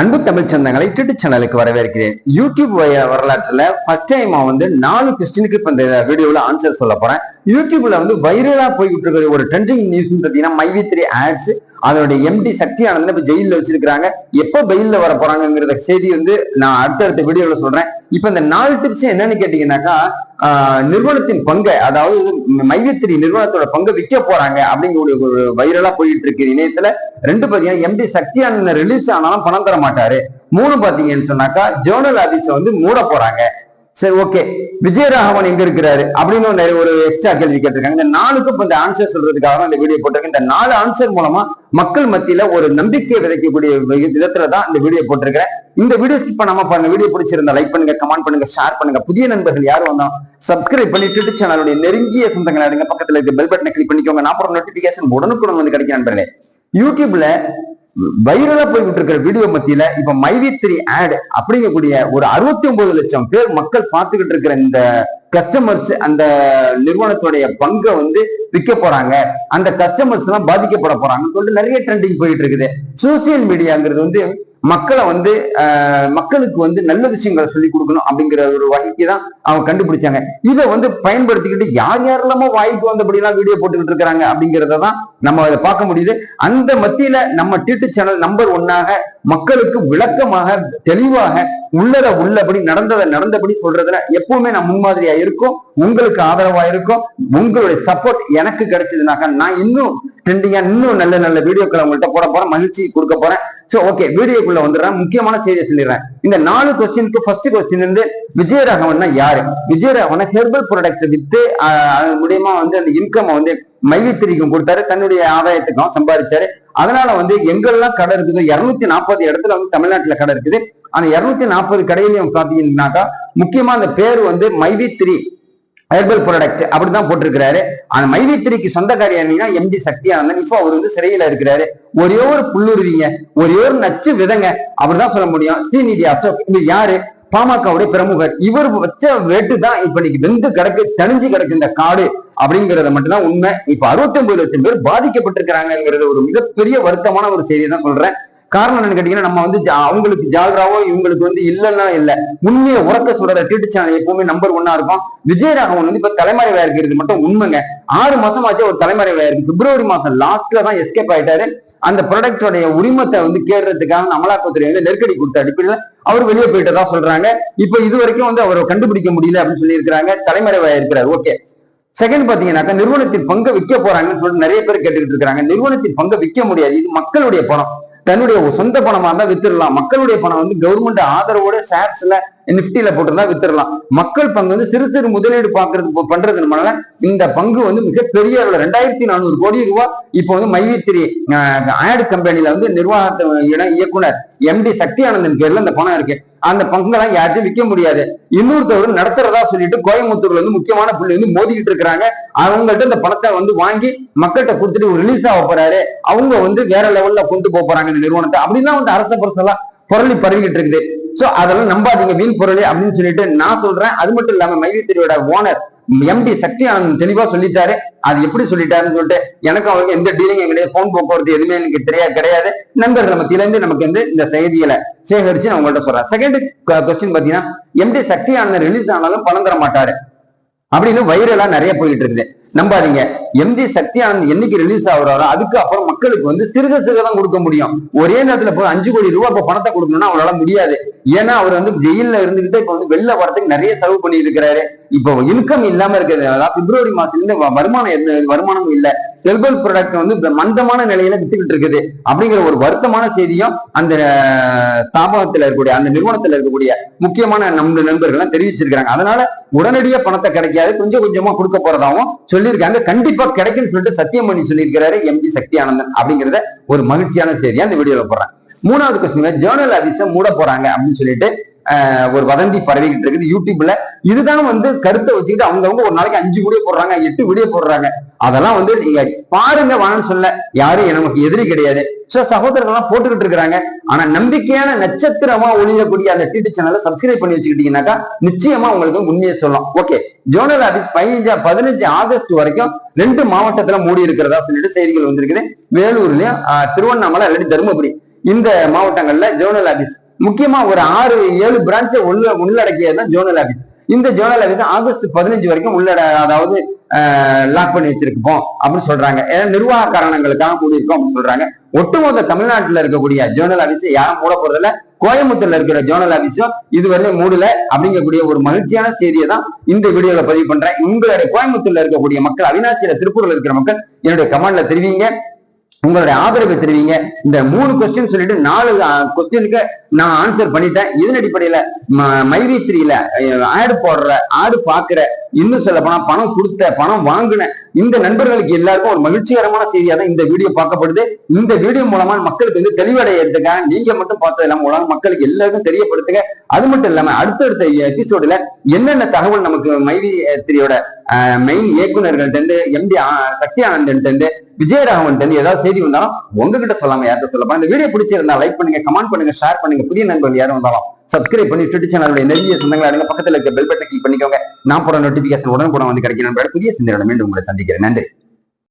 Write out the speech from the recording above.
அன்பு தமிழ் சொந்தங்களை யூடியூப் சேனலுக்கு வரவேற்கிறேன். யூடியூப் வரலாற்றுல ஃபர்ஸ்ட் டைம் வந்து நாலு கொஸ்டினுக்கு இப்ப இந்த வீடியோல ஆன்சர் சொல்ல போறேன். யூடியூப்ல வந்து வைரலா போய்கிட்டு இருக்கிற ஒரு ட்ரெண்டிங் நியூஸ் பாத்தீங்கன்னா மைவி த்ரீ ஆட்ஸ் அதனுடைய எம்டி சக்தி ஆனந்தன் இப்ப ஜெயில வச்சிருக்காங்க எப்ப பெயில வர போறாங்கிறத செய்தி வந்து நான் அடுத்தடுத்த வீடியோல சொல்றேன். இப்ப இந்த நாலு டிப்ஸ் என்னன்னு கேட்டீங்கன்னாக்கா நிறுவனத்தின் பங்கை அதாவது மைவித்திரி நிறுவனத்தோட பங்கை விற்க போறாங்க அப்படிங்கிற ஒரு வைரலா போயிட்டு இருக்கு இணையத்துல ரெண்டு பாத்தீங்கன்னா எம்டி சக்தியானந்தன் ரிலீஸ் ஆனாலும் பணம் தர மாட்டாரு மூணு பாத்தீங்கன்னு சொன்னாக்கா ஜேர்னல் ஆபீஸ் வந்து மூட போறாங்க. சரி ஓகே விஜயராகவன் எங்க இருக்கிறாரு? அப்படின்னு ஒரு நிறைய ஒரு எக்ஸ்ட்ரா கேள்வி கேட்டிருக்காங்க. இந்த நாலுக்கும் இந்த ஆன்சர் சொல்றதுக்காக தான் இந்த வீடியோ போட்டிருக்கேன். இந்த நாலு ஆன்சர் மூலமா மக்கள் மத்தியில ஒரு நம்பிக்கை விதைக்கக்கூடிய விதத்துல தான் இந்த வீடியோ போட்டிருக்கிறேன். இந்த வீடியோ ஸ்கிப் பண்ணாம பாருங்க. வீடியோ பிடிச்சிருந்தா லைக் பண்ணுங்க கமெண்ட் பண்ணுங்க ஷேர் பண்ணுங்க. புதிய நண்பர்கள் யாரும் வந்தோம் சப்ஸ்கிரைப் பண்ணி யூடியூப் சேனலுடைய நெருங்கிய சொந்தங்கள் எடுங்க பக்கத்துல இருக்க பெல் பட்டனை கிளிக் பண்ணிக்கோங்க. நான் அப்புறம் நோட்டிபிகேஷன் உடனுக்குடன் வந்து கிடைக்கும் நண்பர்களே. யூடியூப்ல வைரலா போய்கிட்டு இருக்கிற வீடியோ மத்தியில இப்ப மைவி த்ரீ ஆட் அப்படிங்கக்கூடிய ஒரு அறுபத்தி ஒன்பது லட்சம் பேர் மக்கள் பார்த்துக்கிட்டு இருக்கிற இந்த கஸ்டமர்ஸ் அந்த நிறுவனத்துடைய பங்கை வந்து விற்க போறாங்க. அந்த கஸ்டமர்ஸ் எல்லாம் பாதிக்கப்பட போறாங்கன்னு சொல்லிட்டு நிறைய ட்ரெண்டிங் போயிட்டு இருக்குது. சோசியல் மீடியாங்கிறது வந்து மக்களை வந்து ஆஹ், மக்களுக்கு வந்து நல்ல விஷயங்களை சொல்லி கொடுக்கணும் அப்படிங்கிற ஒரு வகைக்கு தான் அவங்க கண்டுபிடிச்சாங்க. இதை வந்து பயன்படுத்திக்கிட்டு யார் யாரெல்லாமோ வாய்ப்பு வந்தபடிலாம் வீடியோ போட்டுக்கிட்டு இருக்கிறாங்க அப்படிங்கிறத தான் நம்ம அதை பார்க்க முடியுது. அந்த மத்தியில நம்ம டிடி சேனல் நம்பர் ஒன்னாக மக்களுக்கு விளக்கமாக தெளிவாக உள்ளத உள்ளபடி நடந்ததை நடந்தபடி சொல்றதுல எப்பவுமே நான் முன்மாதிரியா இருக்கும் உங்களுக்கு ஆதரவா இருக்கும் உங்களுடைய சப்போர்ட் எனக்கு கிடைச்சதுனாக்கா நான் இன்னும் ட்ரெண்டிங்கா இன்னும் நல்ல நல்ல வீடியோக்களை உங்கள்கிட்ட போட போறேன் மகிழ்ச்சி கொடுக்க போறேன். சோ ஓகே வீடியோக்குள்ள வந்துடுறேன் முக்கியமான செய்தியை சொல்லிடுறேன். இந்த நாலு கொஸ்டினுக்கு ஃபர்ஸ்ட் கொஸ்டின் வந்து விஜயராகவன் யாரு? விஜயராகவன் ஹெர்பல் ப்ராடக்ட் வித்து அது மூலியமா வந்து அந்த இன்கம் வந்து மைவித்திரிக்கும் கொடுத்தாரு தன்னுடைய ஆதாயத்துக்கும் சம்பாதிச்சாரு. அதனால வந்து எங்கெல்லாம் கடை இருக்குதோ இருநூத்தி நாற்பது இடத்துல வந்து தமிழ்நாட்டுல கடை இருக்குது. அந்த இருநூத்தி நாற்பது கடையிலையும் பாத்தீங்கன்னாக்கா முக்கியமா அந்த பேர் வந்து மைவித்திரி ஹெர்பல் ப்ராடக்ட் அப்படிதான் போட்டிருக்கிறாரு. அந்த மைவித்திரிக்கு சொந்தக்காரி யாருன்னா எம்டி சக்தியானந்தன். இப்போ அவர் வந்து சிறையில இருக்கிறாரு. ஒரே ஒரு புல்லுருவிங்க ஒரே ஒரு நச்சு விதங்க அப்படிதான் சொல்ல முடியும். ஸ்ரீநிதி அசோக் இது யாரு? பாமகவுடைய பிரமுகர். இவர் வச்ச வேட்டு தான் இப்ப இன்னைக்கு வெந்து கிடக்கு தணிஞ்சு கிடக்கு இந்த காடு அப்படிங்கறத மட்டும்தான் உண்மை. இப்ப அறுபத்தி ஒன்பது லட்சம் பேர் பாதிக்கப்பட்டிருக்கிறாங்கிறது ஒரு மிகப்பெரிய வருத்தமான ஒரு செய்தியை தான் சொல்றேன். காரணம் என்னன்னு கேட்டீங்கன்னா நம்ம வந்து ஜா- அவங்களுக்கு ஜால்ராவோ இவங்களுக்கு வந்து இல்லைன்னா இல்லை. உண்மையை உறக்க சொல்ற டியூட்டி சேனல் எப்பவுமே நம்பர் ஒன்னா இருக்கும். விஜயராகவன் வந்து இப்ப தலைமறைவா இருக்கிறது மட்டும் உண்மைங்க. ஆறு மாசம் ஆச்சு ஒரு தலைமறைவா இருக்கு. பிப்ரவரி மாசம் லாஸ்ட்ல தான் எஸ்கேப் ஆயிட்டாரு. அந்த ப்ராடக்டோடைய உரிமத்தை வந்து கேடுறதுக்காக அமலாக்கத்துறை வந்து நெருக்கடி கொடுத்த அடிப்படையில அவர் வெளியே போயிட்டதா சொல்றாங்க. இப்ப இது வரைக்கும் வந்து அவரை கண்டுபிடிக்க முடியல அப்படின்னு சொல்லி இருக்கிறாங்க தலைமறைவா இருக்கிறார். ஓகே செகண்ட் பாத்தீங்கன்னாக்கா நிறுவனத்தின் பங்கை விற்க போறாங்கன்னு சொல்லிட்டு நிறைய பேர் கேட்டுக்கிட்டு இருக்காங்க நிறுவனத்தின் பங்கை விற்க முடியாது. இது மக்களுடைய பணம். தன்னுடைய சொந்த பணமா இருந்தா வித்துடலாம். மக்களுடைய பணம் வந்து கவர்மெண்ட் ஆதரவோட ஷேர்ஸ்ல நிப்டியில போட்டிருந்தா வித்துடலாம் மக்கள் பங்கு வந்து சிறு சிறு முதலீடு பாக்குறது பண்றது பண்றதுனால இந்த பங்கு வந்து மிகப்பெரிய ரெண்டாயிரத்தி நானூறு கோடி ரூபாய் இப்போ வந்து மைவித்திரி ஆட் கம்பெனில வந்து நிர்வாகத்தை இயக்குனர் எம்டி சக்தி ஆனந்தன் பேர்ல இந்த பணம் இருக்கு. அந்த பங்குலாம் யார்ட்டும் விற்க முடியாது. இன்னொருத்தவர் நடத்துறதா சொல்லிட்டு கோயம்புத்தூர்ல வந்து முக்கியமான புள்ளி வந்து மோதிக்கிட்டு இருக்கிறாங்க. அவங்கள்ட்ட இந்த பணத்தை வந்து வாங்கி மக்கள்கிட்ட கொடுத்துட்டு ரிலீஸ் ஆக போறாரு. அவங்க வந்து வேற லெவல்ல கொண்டு போக போறாங்க இந்த நிறுவனத்தை. அப்படின்னா வந்து அரச பரசெல்லாம் புரளி பரவிக்கிட்டு இருக்குது. சோ அதெல்லாம் நம்பாதீங்க வீண் பொருளே அப்படின்னு சொல்லிட்டு நான் சொல்றேன். அது மட்டும் இல்லாம மைவித்திரியோட ஓனர் எம்டி சக்தி ஆனந்த் தெளிவா சொல்லிட்டாரு. அது எப்படி சொல்லிட்டாருன்னு சொல்லிட்டு எனக்கும் அவருக்கு எந்த டீலிங் கிடையாது போன் போக்குவரத்து எதுவுமே எனக்கு தெரியாது கிடையாது. நண்பர்கள் மத்தியில இருந்து நமக்கு வந்து இந்த செய்திகளை சேகரிச்சு நான் உங்கள்ட்ட சொல்றேன். செகண்ட் கொஸ்டின் பாத்தீங்கன்னா எம்டி சக்தி ஆனந்த் ரிலீஸ் ஆனாலும் பணம் தர மாட்டாரு. அப்படின்னு வைரலா நிறைய போயிட்டு இருக்குது. நம்பாதீங்க. எம்ஜி சக்தி ஆனந்த் என்னைக்கு ரிலீஸ் ஆகுறாரோ அதுக்கு அப்புறம் மக்களுக்கு வந்து சிறுக சிறுகதான் கொடுக்க முடியும். ஒரே நேரத்துல போய் அஞ்சு கோடி ரூபாய் இப்ப பணத்தை கொடுக்கணும்னா அவங்களால முடியாது. ஏன்னா அவர் வந்து ஜெயில இருந்துகிட்டே இப்ப வந்து வெளில வரதுக்கு நிறைய செலவு பண்ணிட்டு இருக்கிறாரு இப்போ இன்கம் இல்லாம இருக்குது அதாவது பிப்ரவரி மாசத்துல இருந்து வருமானம் எந்த வருமானமும் இல்ல. செல்பல் ப்ராடக்ட் வந்து மந்தமான நிலையில வித்துக்கிட்டு இருக்குது. அப்படிங்கிற ஒரு வருத்தமான செய்தியும் அந்த ஸ்தாபகத்துல இருக்கக்கூடிய அந்த நிறுவனத்துல இருக்கக்கூடிய முக்கியமான நம்ம நண்பர்கள் தெரிவிச்சிருக்காங்க அதனால உடனடியா பணத்தை கிடைக்காது கொஞ்சம் கொஞ்சமா கொடுக்க போறதாவும் சொல்லியிருக்காங்க. கண்டிப்பா கிடைக்கும்னு சொல்லிட்டு சத்தியம் பண்ணி சொல்லியிருக்கிறாரு எம்ஜி சக்தி ஆனந்தன் அப்படிங்கறத ஒரு மகிழ்ச்சியான செய்தியா இந்த வீடியோல போடுறேன். மூணாவது கொஸ்டின் ஜேர்னல் ஆபீஸ மூட போறாங்க அப்படின்னு சொல்லிட்டு ஆஹ், ஒரு வதந்தி பரவிக்கிட்டு இருக்குது. யூடியூப்ல இதுதான் வந்து கருத்தை வச்சுக்கிட்டு அவங்கவுங்க ஒரு நாளைக்கு அஞ்சு வீடியோ போடுறாங்க எட்டு வீடியோ போடுறாங்க. அதெல்லாம் வந்து நீங்க பாருங்க வான்னு சொல்ல யாரும் நமக்கு எதிரி கிடையாது. சோ சகோதரர்கள்லாம் போட்டுக்கிட்டு இருக்கிறாங்க. ஆனா நம்பிக்கையான நட்சத்திரமா ஒளியக்கூடிய அந்த டிடி சேனலை சப்ஸ்கிரைப் பண்ணி வச்சுக்கிட்டீங்கன்னாக்கா நிச்சயமா உங்களுக்கு உண்மையை சொல்லலாம். ஓகே ஜோனல் ஆபீஸ் பதினஞ்சு பதினஞ்சு ஆகஸ்ட் வரைக்கும் ரெண்டு மாவட்டத்துல மூடி இருக்கிறதா சொல்லிட்டு செய்திகள் வந்திருக்குது. வேலூர்லயும் திருவண்ணாமலை அல்லது தருமபுரி. இந்த மாவட்டங்கள்ல ஜோனல் ஆபீஸ் முக்கியமா ஒரு ஆறு ஏழு பிரான்ச்சை உள்ள உள்ளடக்கியது தான் ஜோனல் ஆபீஸ். இந்த ஜோனல் வந்து ஆகஸ்ட் பதினஞ்சு வரைக்கும் உள்ளட அதாவது லாக் பண்ணி வச்சிருக்கோம் அப்படின்னு சொல்றாங்க. ஏன்னா நிர்வாக காரணங்களுக்காக கூடியிருக்கோம் அப்படின்னு சொல்றாங்க. ஒட்டுமொத்த தமிழ்நாட்டுல இருக்கக்கூடிய ஜோனல் ஆபீஸ் யாரும் மூட போறதில்ல. கோயம்புத்தூர்ல இருக்கிற ஜோனல் ஆபீஸும் இதுவரை மூடல அப்படிங்கக்கூடிய ஒரு மகிழ்ச்சியான செய்தியை தான் இந்த வீடியோல பதிவு பண்றேன். உங்களுடைய கோயம்புத்தூர்ல இருக்கக்கூடிய மக்கள் அவினாசியில திருப்பூர்ல இருக்கிற மக்கள் என்னுடைய கமெண்ட்ல தெரிவிங்க. உங்களுடைய ஆதரவை தெரிவிங்க. இந்த மூணு கொஸ்டின் சொல்லிட்டு நாலு கொஸ்டினுக்கு நான் ஆன்சர் பண்ணிட்டேன். இதன் அடிப்படையில மைவி த்ரீல ஆடு போடுற ஆடு பாக்குற இன்னும் சொல்ல போனா பணம் கொடுத்த பணம் வாங்கின இந்த நண்பர்களுக்கு எல்லாருக்கும் ஒரு மகிழ்ச்சிகரமான செய்தியா தான் இந்த வீடியோ பார்க்கப்படுது. இந்த வீடியோ மூலமா மக்களுக்கு வந்து தெளிவடையறதுக்காக நீங்க மட்டும் பார்த்தது இல்லாம உலக மக்களுக்கு எல்லாருக்கும் தெரியப்படுத்துங்க. அது மட்டும் இல்லாம அடுத்தடுத்த எபிசோடுல என்னென்ன தகவல் நமக்கு மைவி திரியோட மெயின் இயக்குநர்கள்ட்ட இருந்து எம்டி சக்தி ஆனந்தன் இருந்து விஜயராகவன் இருந்து ஏதாவது செய்தி வந்தாலும் உங்ககிட்ட சொல்லாம யார்கிட்ட சொல்லப்பா? இந்த வீடியோ பிடிச்சிருந்தா லைக் பண்ணுங்க கமெண்ட் பண்ணுங்க ஷேர் பண்ணுங்க. புதிய நண்பர்கள் யாரும் வந்தாலும். சப்ஸ்கிரைப் பண்ணி ட்விட்டர் சேனலுடைய நெருங்கிய சொந்தங்களை அடங்க. பக்கத்தில் இருக்க பெல் பட்டன் கிளிக் பண்ணிக்கோங்க. நான் போற நோட்டிபிகேஷன் உடனுக்குடன் வந்து கிடைக்கிறேன் புதிய சிந்தனை மீண்டும் உங்களை சந்திக்கிறேன். நன்றி.